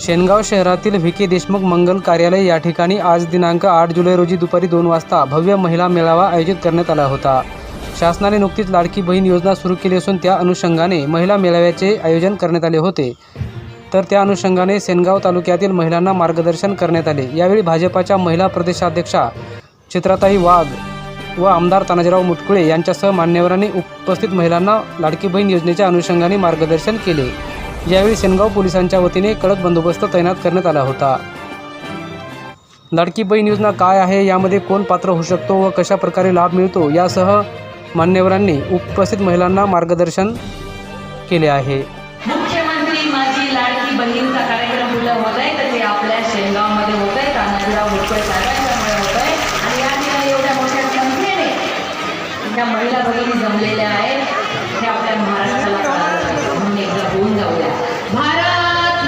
शेनगाव शहरातील V K Deshmukh मंगल कार्यालय या ठिकाणी आज दिनांक आठ जुलै रोजी दुपारी दोन वाजता भव्य महिला मेळावा आयोजित करण्यात आला होता. शासनाने नुकतीच लाडकी बहीण योजना सुरू केली असून त्या अनुषंगाने महिला मेळाव्याचे आयोजन करण्यात आले होते. तर त्या अनुषंगाने सेनगाव तालुक्यातील महिलांना मार्गदर्शन करण्यात आले. यावेळी भाजपाच्या महिला प्रदेशाध्यक्षा चित्राताई वाघ व आमदार तानाजीराव मुटकुळे यांच्यासह मान्यवरांनी उपस्थित महिलांना लाडकी बहीण योजनेच्या अनुषंगाने मार्गदर्शन केले. यावेळी सेनगाव पोलिसांच्या वतीने कडक बंदोबस्त तैनात करण्यात आला होता. लडकी बहीण योजना काय आहे? यामध्ये कोण पात्र होऊ शकतो व कशा प्रकारे लाभ मिळतो? यासह मान्यवरांनी उपस्थित महिलांना मार्गदर्शन केले आहे. मुख्यमंत्री माझी लाडकी बहिणीचा कार्यक्रम होत आहे. तर ते आपल्या होत आहे. होत आहे. आणि या ठिकाणी एवढ्या मोठ्या संख्येने महिला जमलेल्या आहेत.